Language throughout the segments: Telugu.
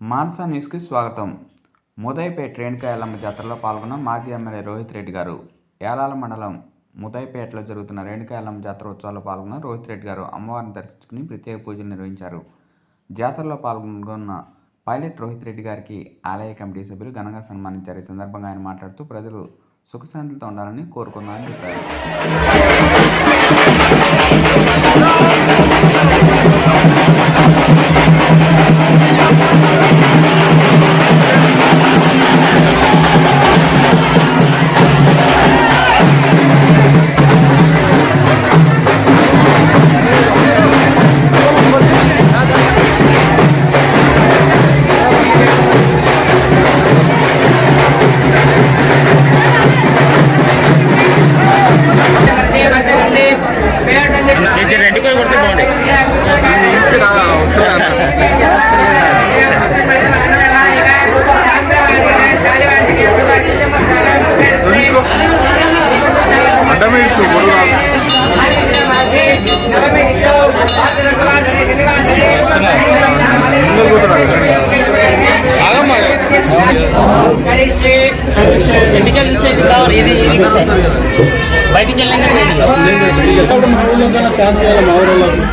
మానస న్యూస్కి స్వాగతం. ముదయ్పేట రేణుకా ఎల్లమ్మ జాతరలో పాల్గొన్న మాజీ ఎమ్మెల్యే రోహిత్ రెడ్డి గారు. యాలాల మండలం ముదైపేటలో జరుగుతున్న రేణుకా ఎల్లమ్మ జాతర ఉత్సవాల్లో పాల్గొన్న రోహిత్ రెడ్డి గారు అమ్మవారిని దర్శించుకుని ప్రత్యేక పూజలు నిర్వహించారు. జాతరలో పాల్గొన్న పైలట్ రోహిత్ రెడ్డి గారికి ఆలయ కమిటీ సభ్యులు ఘనంగా సన్మానించారు. ఈ సందర్భంగా ఆయన మాట్లాడుతూ ప్రజలు సుఖశాంతులతో ఉండాలని కోరుకున్నారని చెప్పారు. అడ్డమే ఇస్తూ పొడుగు రాదు. ముందర కావాలి. బయటికి వెళ్ళండి ఛాన్స్ ఇవ్వాలి మా ఊళ్ళో జర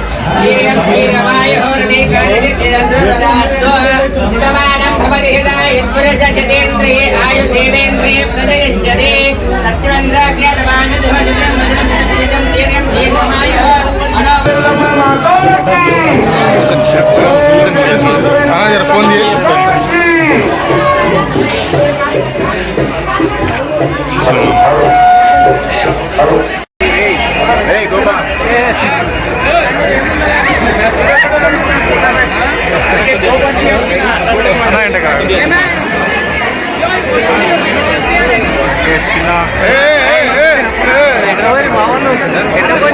చిన్న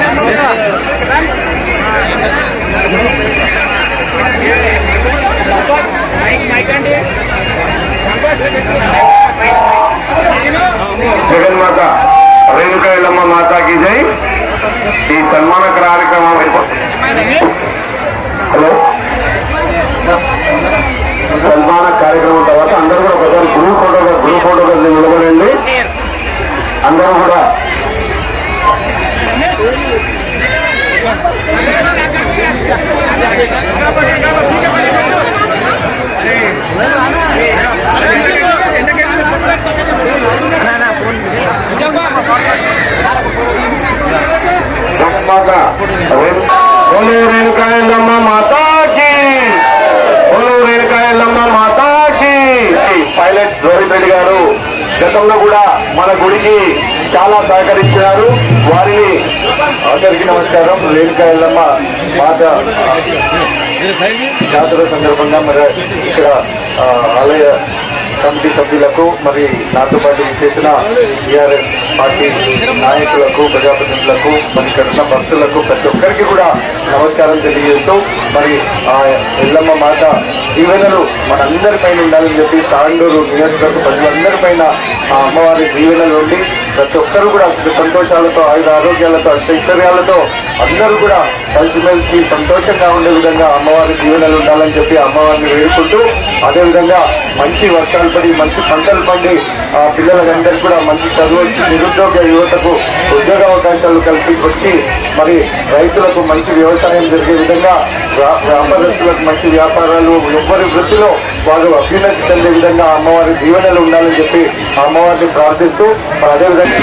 అందరూ కూడా మాత బోలో రేణుకా ఎల్లమ్మ మాతాకి బోలో రేణుకా ఎల్లమ్మ మాతాకి పైలట్ రోహిత్ రెడ్డి గారు గతంలో కూడా మన గుడికి చాలా సహకరించారు వారిని అందరికీ నమస్కారం. రేణుకా ఎల్లమ్మ మాత జాతర సందర్భంగా మరి ఇక్కడ ఆలయ కమిటీ సభ్యులకు మరి నాతో పాటు చేసిన టీఆర్ఎస్ పార్టీ నాయకులకు ప్రజాప్రతినిధులకు మరి ఇక్కడ ఉన్న భక్తులకు ప్రతి ఒక్కరికి కూడా నమస్కారం తెలియజేస్తూ మరి ఆ ఎల్లమ్మ మాత దీవెనలు మనందరిపైన ఉండాలని చెప్పి తాండూరు నియోజకవర్గ ప్రజలందరి పైన ఆ అమ్మవారి దీవెనలు ఉండి ప్రతి ఒక్కరు కూడా సుఖ సంతోషాలతో ఆయుధ ఆరోగ్యాలతో ఐశ్వర్యాలతో అందరూ కూడా కలిసిమెలిసి సంతోషంగా ఉండే విధంగా అమ్మవారి జీవనాలు ఉండాలని చెప్పి అమ్మవారిని వేడుకుంటూ అదేవిధంగా మంచి వర్షాలు పడి మంచి పంటలు పండి ఆ పిల్లలందరికీ కూడా మంచి చదువు వచ్చి నిరుద్యోగ యువతకు ఉద్యోగ అవకాశాలు కల్పించి మరి రైతులకు మంచి వ్యవసాయం జరిగే విధంగా వ్యాపారస్తులకు మంచి వ్యాపారాలు ఎవ్వరి వృత్తిలో వారు అభ్యున్నతి చెందే విధంగా అమ్మవారి దీవెనలు ఉండాలని చెప్పి అమ్మవారిని ప్రార్థిస్తూ అదేవిధంగా